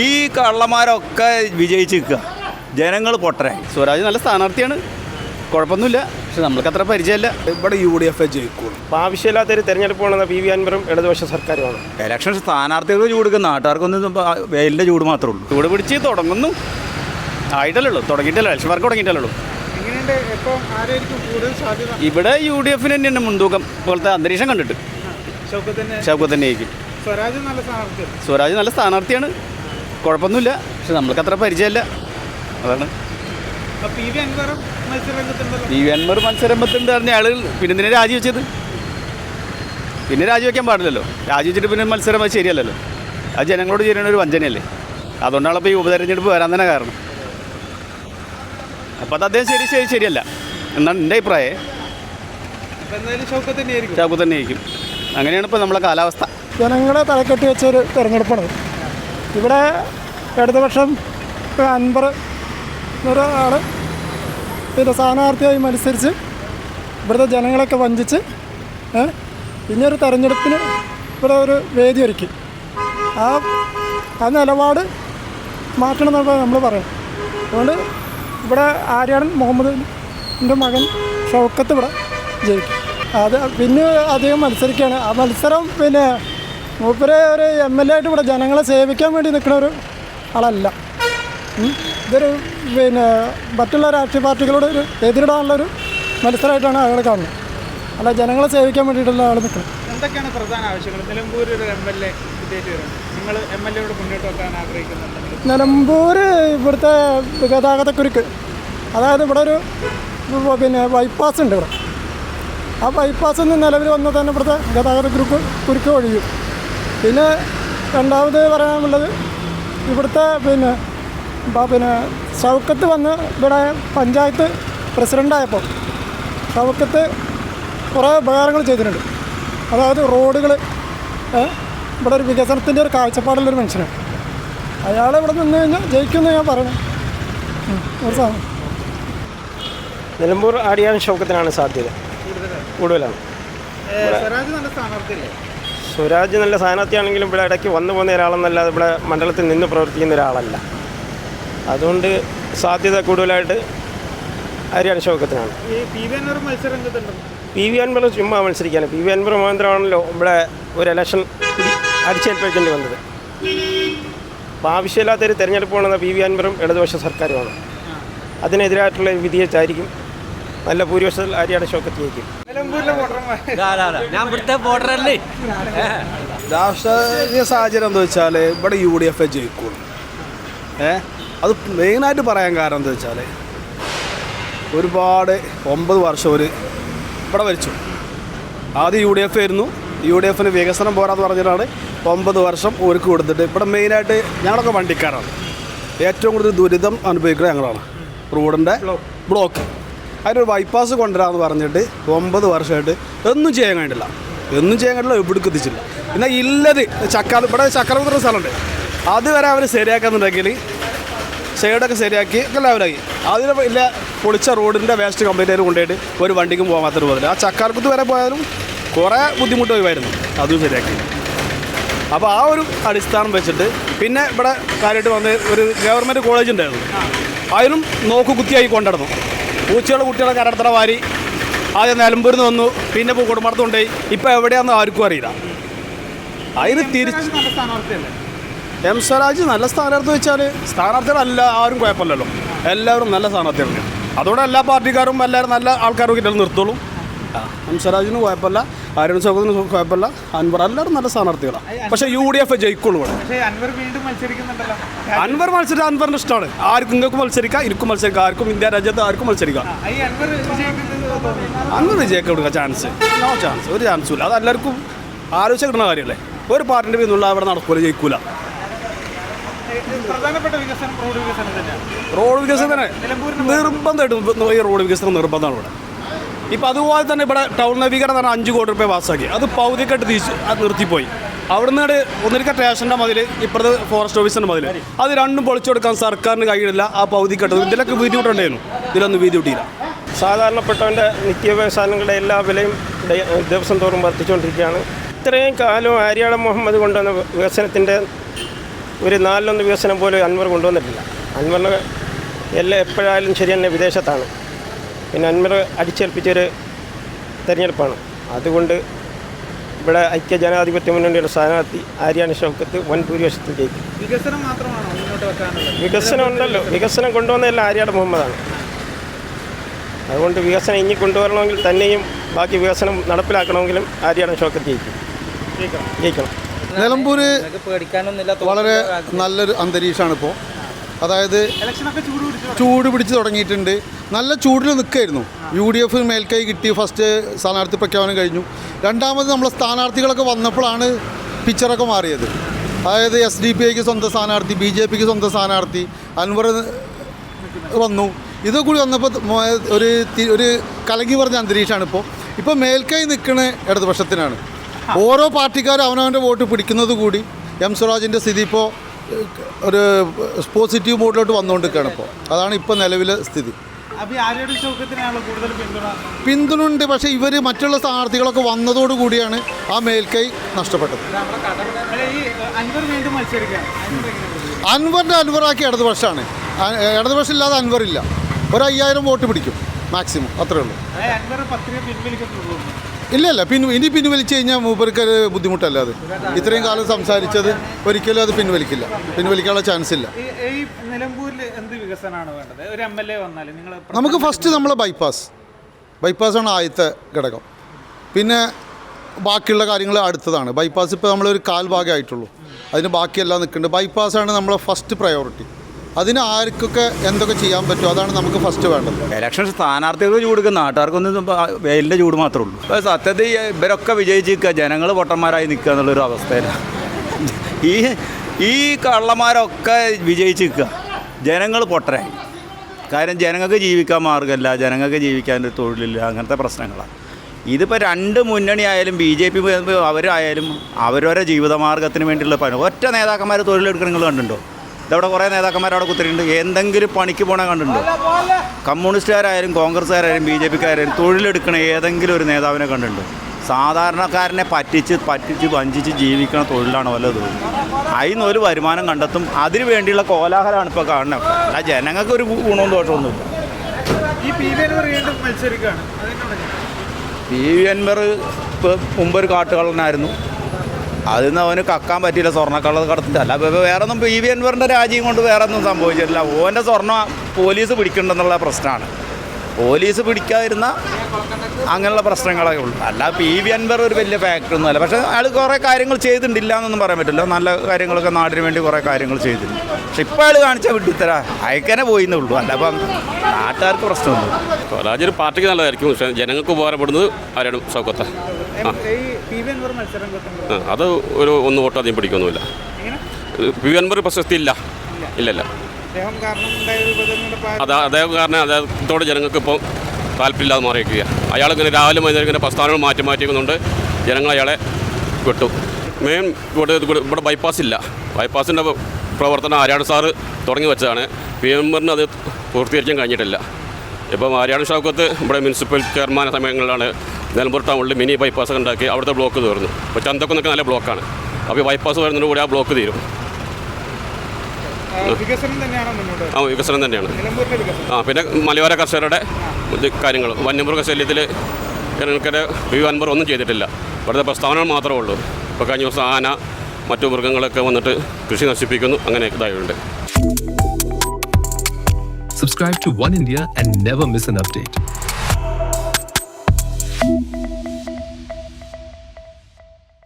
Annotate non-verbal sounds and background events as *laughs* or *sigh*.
ഈ കള്ളന്മാരൊക്കെ വിജയിച്ച് നിൽക്കുക. ജനങ്ങൾ പൊട്ടരായി സ്വരാജ് നല്ല സ്ഥാനാർത്ഥിയാണ്. കുഴപ്പമൊന്നുമില്ല. പക്ഷെ നമ്മൾക്ക് അത്ര പരിചയമില്ല. ഇവിടെ യു ഡി എഫ് ജയിക്കുള്ളൂ അപ്പോൾ ആവശ്യമില്ലാത്തൊരു തെരഞ്ഞെടുപ്പ് വേണമെന്ന പി വി അൻവറും ഇടതുപക്ഷ സർക്കാരുമാണ്. ഇലക്ഷൻ സ്ഥാനാർത്ഥികൾ ചൂടുക്കും നാട്ടുകാർക്കൊന്നും വെയിലിന്റെ ചൂട് മാത്രമേ ഉള്ളൂ. ചൂട് പിടിച്ച് തുടങ്ങുന്നു. ആയിട്ടല്ലേ ഉള്ളൂ തുടങ്ങിയിട്ടല്ല ഇലക്ഷൻ വർക്ക് തുടങ്ങിയിട്ടല്ലേ ഇവിടെ യു ഡി എഫിന് തന്നെയാണ് മുൻതൂക്കം. പോലത്തെ അന്തരീക്ഷം കണ്ടിട്ട്. ഷൗക്കത്ത് നല്ല സ്ഥാനാർത്ഥി സ്വരാജ് നല്ല സ്ഥാനാർത്ഥിയാണ്. കുഴപ്പമൊന്നുമില്ല. പക്ഷെ നമ്മൾക്ക് അത്ര പരിചയമില്ല. അതാണ്. പി വി അൻവർ മത്സരമ്പത്തുണ്ട് പറഞ്ഞ ആൾ പിന്നെ നിന്നെ രാജിവെച്ചത് പിന്നെ രാജിവെക്കാൻ പാടില്ലല്ലോ. രാജിവെച്ചിട്ട് പിന്നെ മത്സരം അത് ശരിയല്ലല്ലോ. അത് ജനങ്ങളോട് ചെയ്യുന്ന ഒരു വഞ്ചനയല്ലേ. അതുകൊണ്ടാണ് ഇപ്പോൾ ഈ ഉപതെരഞ്ഞെടുപ്പ് വരാൻ തന്നെ കാരണം. അപ്പോൾ അത് അദ്ദേഹം ശരി ശരി ശരിയല്ല. എന്നാണ് എന്റെ അഭിപ്രായം. ഷൗക്കത്ത് തന്നെയായിരിക്കും. ചാക്കു തന്നെ ആയിരിക്കും അങ്ങനെയാണ് ഇപ്പോൾ നമ്മളെ കാലാവസ്ഥ. ജനങ്ങളെ തലക്കെട്ടി വെച്ചൊരു തെരഞ്ഞെടുപ്പാണ്. ഇവിടെ ഇടതുപക്ഷം അൻപർ എന്നൊരാൾ പിന്നെ സ്ഥാനാർത്ഥിയായി മത്സരിച്ച് ഇവിടുത്തെ ജനങ്ങളൊക്കെ വഞ്ചിച്ച് ഇനിയൊരു തെരഞ്ഞെടുപ്പിന് ഇവിടെ ഒരു വേദി ഒരുക്കി. ആ ആ നിലപാട് മാറ്റണം എന്നുള്ളത് നമ്മൾ പറയും അതുകൊണ്ട് ഇവിടെ ആര്യാടൻ മുഹമ്മദിന്റെ മകൻ ഷൗക്കത്ത് ഇവിടെ ജയിക്കും. അത് പിന്നെ അധികം മത്സരിക്കുകയാണ്. ആ മത്സരം പിന്നെ മൂപ്പര് ഒരു എം എൽ എ ആയിട്ട് ഇവിടെ ജനങ്ങളെ സേവിക്കാൻ വേണ്ടി നിൽക്കുന്ന ഒരു ആളല്ല. ഇതൊരു പിന്നെ മറ്റുള്ള രാഷ്ട്രീയ പാർട്ടികളോട് ഒരു എതിരിടാനുള്ള ഒരു മത്സരമായിട്ടാണ് അയാൾ കാണുന്നത്. അല്ല ജനങ്ങളെ സേവിക്കാൻ വേണ്ടിയിട്ടുള്ള ആൾ നിൽക്കുന്നത്. എന്തൊക്കെയാണ് പ്രധാന ആവശ്യങ്ങൾ? നിലമ്പൂർ ഒരു എം എൽ എ വിജയിച്ചു വരുന്നത് നിങ്ങൾ എം എൽ എയോട് മുന്നോട്ട് വെക്കാൻ ആഗ്രഹിക്കുന്നുണ്ട്? നിലമ്പൂർ ഇവിടുത്തെ ഗതാഗതക്കുരുക്ക് അതായത് ഇവിടെ ഒരു പിന്നെ ബൈപ്പാസ് ഉണ്ട് ഇവിടെ. ആ ബൈപ്പാസ് നിന്ന് നിലവിൽ വന്നാൽ തന്നെ ഇവിടുത്തെ ഗതാഗത കുരുക്ക് കുരുക്ക് ഒഴിയും പിന്നെ രണ്ടാമത് പറയാനുള്ളത് ഇവിടുത്തെ പിന്നെ പിന്നെ ഷൗക്കത്ത് വന്ന് ഇവിടെ പഞ്ചായത്ത് പ്രസിഡന്റായപ്പോൾ ഷൗക്കത്ത് കുറേ ഉപകാരങ്ങൾ ചെയ്തിട്ടുണ്ട്. അതായത് റോഡുകൾ ഇവിടെ ഒരു വികസനത്തിന്റെ ഒരു കാഴ്ചപ്പാടുള്ളൊരു മനുഷ്യനാണ്. അയാൾ ഇവിടെ നിന്ന് കഴിഞ്ഞാൽ ജയിക്കുമെന്ന് ഞാൻ പറഞ്ഞു ഒരു സാധനം. നിലമ്പൂർ ആടിയാൻ ഷൗക്കത്തിനാണ് സാധ്യത. കൂടുതലാണ്. സ്വരാജ് നല്ല സ്ഥാനാർത്ഥിയാണെങ്കിലും ഇവിടെ ഇടയ്ക്ക് വന്നു പോകുന്ന ഒരാളെന്നല്ലാതെ ഇവിടെ മണ്ഡലത്തിൽ നിന്ന് പ്രവർത്തിക്കുന്ന ഒരാളല്ല. അതുകൊണ്ട് സാധ്യത കൂടുതലായിട്ട് അരി അനുശോകത്തിനാണ് പി വി അൻവർ അൻവർ ചുമ്മാ മത്സരിക്കാണ്. പി വി അൻവർ മഹേന്ദ്രമാണല്ലോ ഇവിടെ ഒരു ഇലക്ഷൻ അടിച്ചേൽപ്പിക്കേണ്ടി വന്നത്. അപ്പോൾ ആവശ്യമില്ലാത്തൊരു തെരഞ്ഞെടുപ്പ് വേണമെന്ന പി വി അൻവറും ഇടതുപക്ഷ സർക്കാരുമാണ്. അതിനെതിരായിട്ടുള്ള ഒരു വിധിയെച്ചായിരിക്കും നല്ല ഭൂരിപക്ഷത്തിൽ നിലമ്പൂരിലെ വോട്ടർമാർ ഞാൻ ഇവിടുത്തെ വോട്ടറല്ലേ. രാഷ്ട്രീയ സാഹചര്യം എന്താ വെച്ചാൽ ഇവിടെ യു ഡി എഫ് ജയിക്കുള്ളൂ. ഏ? അത് മെയിനായിട്ട് പറയാൻ കാരണം എന്താ വെച്ചാൽ ഒരുപാട് ഒമ്പത് വർഷം ഒരു ഇവിടെ ഭരിച്ചു. ആദ്യം യു ഡി എഫ് ആയിരുന്നു. യു ഡി എഫിന് വികസനം പോരാന്ന് പറഞ്ഞിട്ടാണ് ഒമ്പത് വർഷം ഒരുക്ക് കൊടുത്തിട്ട് ഇവിടെ മെയിനായിട്ട് ഞങ്ങളൊക്കെ വണ്ടിക്കാരാണ്. ഏറ്റവും കൂടുതൽ ദുരിതം അനുഭവിക്കുന്നത് ഞങ്ങളാണ്. റോഡിന്റെ ബ്ലോക്ക്. അതിനൊരു ബൈപ്പാസ് കൊണ്ടുവരാമെന്ന് പറഞ്ഞിട്ട് ഒമ്പത് വർഷമായിട്ട് ഒന്നും ചെയ്യാൻ കഴിഞ്ഞില്ല ഒന്നും ചെയ്യാൻ കഴിഞ്ഞില്ല എവിടേക്ക് എത്തിച്ചില്ല പിന്നെ ഇല്ലത് ചക്ക ഇവിടെ ചക്രവർത്തി സ്ഥലമുണ്ട്. അതുവരെ അവർ ശരിയാക്കുന്നുണ്ടെങ്കിൽ സൈഡൊക്കെ ശരിയാക്കി ലെവലാക്കി അതിന് ഇല്ല പൊളിച്ച റോഡിന്റെ വേസ്റ്റ് കംപ്ലീറ്റ് ആയിട്ട് കൊണ്ടുപോയിട്ട് ഒരു വണ്ടിക്കും പോകാൻ മാത്രം പോകുന്നില്ല ആ ചക്കാർക്കുത്ത് വരെ പോയാലും കുറേ ബുദ്ധിമുട്ട് ഒഴിവായിരുന്നു. അതും ശരിയാക്കി. അപ്പോൾ ആ ഒരു അടിസ്ഥാനം വെച്ചിട്ട് പിന്നെ ഇവിടെ കാര്യമായിട്ട് വന്ന് ഒരു ഗവൺമെന്റ് കോളേജ് ഉണ്ടായിരുന്നു. അതിനും നോക്കു കുത്തിയായി പൂച്ചയുടെ കുട്ടികളെ കരടത്തറ വാരി ആദ്യം നിലമ്പൂരിൽ നിന്ന് വന്നു പിന്നെ കുടുംബത്ത് കൊണ്ടുപോയി ഇപ്പോൾ എവിടെയാണെന്ന് ആർക്കും അറിയില്ല. അതിന് തിരിച്ച് എം സ്വരാജ് നല്ല സ്ഥാനാർത്ഥി വെച്ചാൽ സ്ഥാനാർത്ഥികളല്ല ആരും കുഴപ്പമില്ലല്ലോ. എല്ലാവരും നല്ല സ്ഥാനാർത്ഥികളാണ്. അതുകൊണ്ട് എല്ലാ പാർട്ടിക്കാരും എല്ലാവരും നല്ല ആൾക്കാരും കിട്ടൽ നിർത്തോളും എം സ്വരാജിന് കുഴപ്പമില്ല. ആര്യൻ സൗകര്യത്തിന് കുഴപ്പമില്ല. അൻവർ എല്ലാവരും നല്ല സ്ഥാനാർത്ഥികളാണ് പക്ഷേ യു ഡി എഫ് ജയിക്കുള്ളൂ ഇവിടെ. അൻവർ മത്സരിച്ച അൻവറിന് ഇഷ്ടമാണ്. ആർക്കും നിങ്ങൾക്ക് മത്സരിക്കാം ഇരിക്കും മത്സരിക്കാം. ആർക്കും ഇന്ത്യ രാജ്യത്ത് ആർക്കും മത്സരിക്കാം. അൻവർ കൊടുക്കുക ചാൻസ് നോ ചാൻസ് ഒരു ചാൻസും ഇല്ല. അത് എല്ലാവർക്കും ആലോചിച്ച് കിട്ടുന്ന കാര്യമല്ലേ? ഒരു പാർട്ടിന്റെ പിന്നുള്ള അവിടെ നടക്കൂല ജയിക്കൂല. റോഡ് വികസനം തന്നെ നിർബന്ധമായിട്ടും ഈ റോഡ് വികസനം നിർബന്ധമാണ് ഇവിടെ. ഇപ്പം അതുപോലെ തന്നെ ഇവിടെ ടൗൺ നവീകരണം തന്നെ അഞ്ച് കോടി രൂപ പാസ്സാക്കി. അത് പൗതിക്കെട്ട് തിരിച്ച് നിർത്തിപ്പോയി. അവിടുന്ന് ഒന്നിരിക്ക സ്റ്റേഷന്റെ മതിൽ ഇപ്പുറത്ത് ഫോറസ്റ്റ് ഓഫീസിന്റെ മതിൽ അത് രണ്ടും പൊളിച്ചു കൊടുക്കാൻ സർക്കാരിന് കഴിയില്ല ആ പൗതിക്കെട്ട്. ഇതിലൊക്കെ വീതി വിട്ടുണ്ടായിരുന്നു ഇതിലൊന്നും വീതി വിട്ടില്ല സാധാരണപ്പെട്ടവന്റെ നിത്യവ്യവസായങ്ങളുടെ എല്ലാ വിലയും ദിവസം തോറും വർദ്ധിച്ചുകൊണ്ടിരിക്കുകയാണ്. ഇത്രയും കാലം ആര്യാട മുഹമ്മദ് കൊണ്ടുവന്ന വികസനത്തിന്റെ ഒരു നാലിലൊന്ന് വികസനം പോലും അൻവർ കൊണ്ടുവന്നിട്ടില്ല. അൻവറിന് എല്ലാം എപ്പോഴായാലും ശരി തന്നെ വിദേശത്താണ്. പിന്നെ അൻവർ അടിച്ചേൽപ്പിച്ചൊരു തെരഞ്ഞെടുപ്പാണ്. അതുകൊണ്ട് ഇവിടെ ഐക്യ ജനാധിപത്യ മുന്നണിയുടെ സ്ഥാനാർത്ഥി ആര്യാണി ഷൗക്കത്ത് വൻ ഭൂരിപക്ഷത്തിൽ ജയിക്കും. വികസനം മാത്രമാണോ മുന്നോട്ട് വെക്കാനുള്ളത്? വികസനം ഉണ്ടല്ലോ. വികസനം കൊണ്ടുവന്നതല്ല ആര്യാട് മുഹമ്മദാണ്. അതുകൊണ്ട് വികസനം ഇനി കൊണ്ടുവരണമെങ്കിൽ തന്നെയും ബാക്കി വികസനം നടപ്പിലാക്കണമെങ്കിലും ആര്യാണ് ഷൗക്കത്ത് ജയിക്കും. ജയിക്കണം. നിലമ്പൂര് വളരെ നല്ലൊരു അന്തരീക്ഷമാണ് ഇപ്പോൾ അതായത് ചൂട് പിടിച്ചു തുടങ്ങിയിട്ടുണ്ട്. നല്ല ചൂടിൽ നിൽക്കായിരുന്നു. യു ഡി എഫ് മേൽക്കൈ കിട്ടി ഫസ്റ്റ് സ്ഥാനാർത്ഥി പ്രഖ്യാപനം കഴിഞ്ഞു. രണ്ടാമത് നമ്മളെ സ്ഥാനാർത്ഥികളൊക്കെ വന്നപ്പോഴാണ് പിക്ചറൊക്കെ മാറിയത്. അതായത് എസ് ഡി പി ഐക്ക് സ്വന്തം സ്ഥാനാർത്ഥി ബി ജെ പിക്ക് സ്വന്തം സ്ഥാനാർത്ഥി അൻവർ വന്നു. ഇതൊക്കെ കൂടി വന്നപ്പോൾ ഒരു ഒരു കലങ്ങി പറഞ്ഞ അന്തരീക്ഷമാണ് ഇപ്പോൾ ഇപ്പോൾ മേൽക്കൈ നിൽക്കുന്ന ഇടതുപക്ഷത്തിനാണ്. ഓരോ പാർട്ടിക്കാരും അവനവന്റെ വോട്ട് പിടിക്കുന്നത് കൂടി എം സ്വരാജിന്റെ സ്ഥിതി ഇപ്പോൾ ഒരു പോസിറ്റീവ് മോഡിലോട്ട് വന്നുകൊണ്ടിരിക്കുകയാണ് ഇപ്പോൾ. അതാണ് ഇപ്പോൾ നിലവിലെ സ്ഥിതി. പിന്തുണുണ്ട് പക്ഷെ ഇവർ മറ്റുള്ള സ്ഥാനാർത്ഥികളൊക്കെ വന്നതോടുകൂടിയാണ് ആ മേൽക്കൈ നഷ്ടപ്പെട്ടത്? അൻവറിന്റെ അൻവറാക്കി ഇടതുപക്ഷമാണ് ഇടതുപക്ഷം ഇല്ലാതെ അൻവറില്ല. ഒരു അയ്യായിരം വോട്ട് പിടിക്കും മാക്സിമം. അത്രേ ഉള്ളൂ. ഇല്ല ഇല്ല പിൻ ഇനി പിൻവലിച്ച് കഴിഞ്ഞാൽ മൂപ്പർക്ക് ഒരു ബുദ്ധിമുട്ടല്ല അത്. ഇത്രയും കാലം സംസാരിച്ചത് ഒരിക്കലും അത് പിൻവലിക്കില്ല. പിൻവലിക്കാനുള്ള ചാൻസ് ഇല്ല നമുക്ക് ഫസ്റ്റ് നമ്മളെ ബൈപ്പാസ് ബൈപ്പാസാണ് ആദ്യത്തെ ഘടകം. പിന്നെ ബാക്കിയുള്ള കാര്യങ്ങൾ അടുത്തതാണ്. ബൈപ്പാസ് ഇപ്പോൾ നമ്മളൊരു കാൽ ഭാഗമായിട്ടുള്ളൂ അതിന് ബാക്കിയെല്ലാം നിൽക്കുന്നുണ്ട്. ബൈപ്പാസാണ് നമ്മളെ ഫസ്റ്റ് പ്രയോറിറ്റി അതിന് ആർക്കൊക്കെ എന്തൊക്കെ ചെയ്യാൻ പറ്റുമോ അതാണ് നമുക്ക് ഫസ്റ്റ് വേണ്ടത്. ഇലക്ഷൻ സ്ഥാനാർത്ഥികൾ ചൂട് കൊടുക്കും നാട്ടുകാർക്കൊന്നും വെയിലിന്റെ ചൂട് മാത്രമേ ഉള്ളൂ. അപ്പോൾ സത്യത്തിൽ ഇവരൊക്കെ വിജയിച്ചിരിക്കുക ജനങ്ങൾ പൊട്ടന്മാരായി നിൽക്കുക എന്നുള്ളൊരു അവസ്ഥയിലാണ് *laughs* ഈ ഈ കള്ളന്മാരൊക്കെ വിജയിച്ചിരിക്കുക ജനങ്ങൾ പൊട്ടരായി കാര്യം ജനങ്ങൾക്ക് ജീവിക്കാൻ മാർഗമില്ല ജനങ്ങൾക്ക് ജീവിക്കാൻ ഒരു തൊഴിലില്ല. അങ്ങനത്തെ പ്രശ്നങ്ങളാണ് ഇതിപ്പോൾ രണ്ട് മുന്നണി ആയാലും ബി ജെ പി അവരായാലും അവരവരെ ജീവിതമാർഗത്തിന് വേണ്ടിയുള്ള പണി. ഒറ്റ നേതാക്കന്മാർ തൊഴിലെടുക്കണമെങ്കിൽ കണ്ടിട്ടുണ്ടോ? കണ്ടുണ്ടോ ഇതവിടെ കുറേ നേതാക്കന്മാർ അവിടെ കുത്തിരിട്ടുണ്ട് എന്തെങ്കിലും പണിക്ക് പോണ കണ്ടിട്ടുണ്ടോ. കമ്മ്യൂണിസ്റ്റുകാരായാലും കോൺഗ്രസ്സുകാരായാലും ബി ജെ പിക്കാരായാലും തൊഴിലെടുക്കണ ഏതെങ്കിലും ഒരു നേതാവിനെ കണ്ടിട്ടുണ്ട്. സാധാരണക്കാരനെ പറ്റിച്ച് പറ്റിച്ച് വഞ്ചിച്ച് ജീവിക്കണ തൊഴിലാണ് വല്ല തൊഴിൽ നിന്ന് ഒരു വരുമാനം കണ്ടെത്തും. അതിനു വേണ്ടിയുള്ള കോലാഹലമാണ് ഇപ്പോൾ കാണുന്നത്. അല്ല ജനങ്ങൾക്ക് ഒരു ഗുണവും ദോഷമൊന്നുമില്ല പി വി അൻവർ ഇപ്പോൾ മുമ്പൊരു കാട്ടുകള്ളനായിരുന്നു. അതിൽ നിന്ന് അവന് കക്കാൻ പറ്റിയില്ല സ്വർണക്കള്ളത് കടത്തില്ല അല്ല വേറെ ഒന്നും പി വി അൻവറിന്റെ രാജ്യം കൊണ്ട് വേറെ ഒന്നും സംഭവിച്ചിട്ടില്ല. ഓന്റെ സ്വർണം പോലീസ് പിടിക്കണ്ടെന്നുള്ള പ്രശ്നമാണ് പോലീസ് പിടിക്കാതിരുന്ന അങ്ങനെയുള്ള പ്രശ്നങ്ങളൊക്കെ ഉള്ളൂ. അല്ല പി വി അൻവർ ഒരു വലിയ ഫാക്ടർ ഒന്നുമല്ല. പക്ഷേ അയാൾ കുറേ കാര്യങ്ങൾ ചെയ്തിട്ടില്ല എന്നൊന്നും പറയാൻ പറ്റില്ല. നല്ല കാര്യങ്ങളൊക്കെ നാടിന് വേണ്ടി കുറേ കാര്യങ്ങൾ ചെയ്തിട്ടുണ്ട് പക്ഷെ ഇപ്പോൾ അയാൾ കാണിച്ച വിട്ടിത്തര അയക്കനെ പോയിന്നേ ഉള്ളൂ അല്ല അപ്പം നാട്ടുകാർക്ക് പ്രശ്നമൊന്നും സ്വരാജ് ഒരു പാർട്ടിക്ക് നല്ലതായിരിക്കും. പക്ഷേ ജനങ്ങൾക്ക് ഉപകാരപ്പെടുന്നത് ആരാണ്? സൗഖ്യത്തെ അത് ഒരു ഒന്ന് വോട്ട് അധികം പിടിക്കൊന്നുമില്ല. പി വി അൻവർ പ്രശസ്തി ഇല്ല. ഇല്ലല്ല അദ്ദേഹം കാരണം അദ്ദേഹത്തോട് ജനങ്ങൾക്ക് ഇപ്പോൾ താല്പര്യമില്ലാതെ മാറിയിരിക്കുക അയാൾ ഇങ്ങനെ രാവിലെ വൈകുന്നേരം ഇങ്ങനെ പ്രസ്ഥാനങ്ങൾ മാറ്റി മാറ്റിക്കുന്നുണ്ട് ജനങ്ങൾ അയാളെ വിട്ടു. മെയിൻ ഇവിടെ ഇവിടെ ബൈപ്പാസ് ഇല്ല. ബൈപ്പാസിന്റെ പ്രവർത്തനം ആര്യാട് സാറ് തുടങ്ങി വെച്ചതാണ്. പി എം എംബറിന് അത് പൂർത്തീകരിക്കാൻ കഴിഞ്ഞിട്ടില്ല. ഇപ്പം ആര്യാട് ഷൗക്കത്ത് ഇവിടെ മുനിസിപ്പൽ ചെയർമാൻ സമയങ്ങളിലാണ് നിലമ്പൂർ ടൗണിൽ മിനി ബൈപ്പാസ് ഉണ്ടാക്കി അവിടുത്തെ ബ്ലോക്ക് തീർന്നു. ഇപ്പോൾ ചന്തക്കുന്നൊക്കെ നല്ല ബ്ലോക്കാണ് അപ്പോൾ ബൈപ്പാസ് വരുന്നതോടുകൂടി ആ ബ്ലോക്ക് തീരും. ആ, വികസനം തന്നെയാണ്. ആ പിന്നെ മലയോര കർഷകരുടെ കാര്യങ്ങൾ. വന്യമൃഗ ശല്യത്തിൽ ജനങ്ങൾക്കിടെ വി അൻപർ ഒന്നും ചെയ്തിട്ടില്ല. ഇവിടുത്തെ പ്രസ്താവനകൾ മാത്രമേ ഉള്ളൂ. ഇപ്പോൾ കഴിഞ്ഞ ദിവസം ആന മറ്റു മൃഗങ്ങളൊക്കെ വന്നിട്ട് കൃഷി നശിപ്പിക്കുന്നു. അങ്ങനെ ഇതായിട്ടുണ്ട്. Subscribe to One India and never miss an update.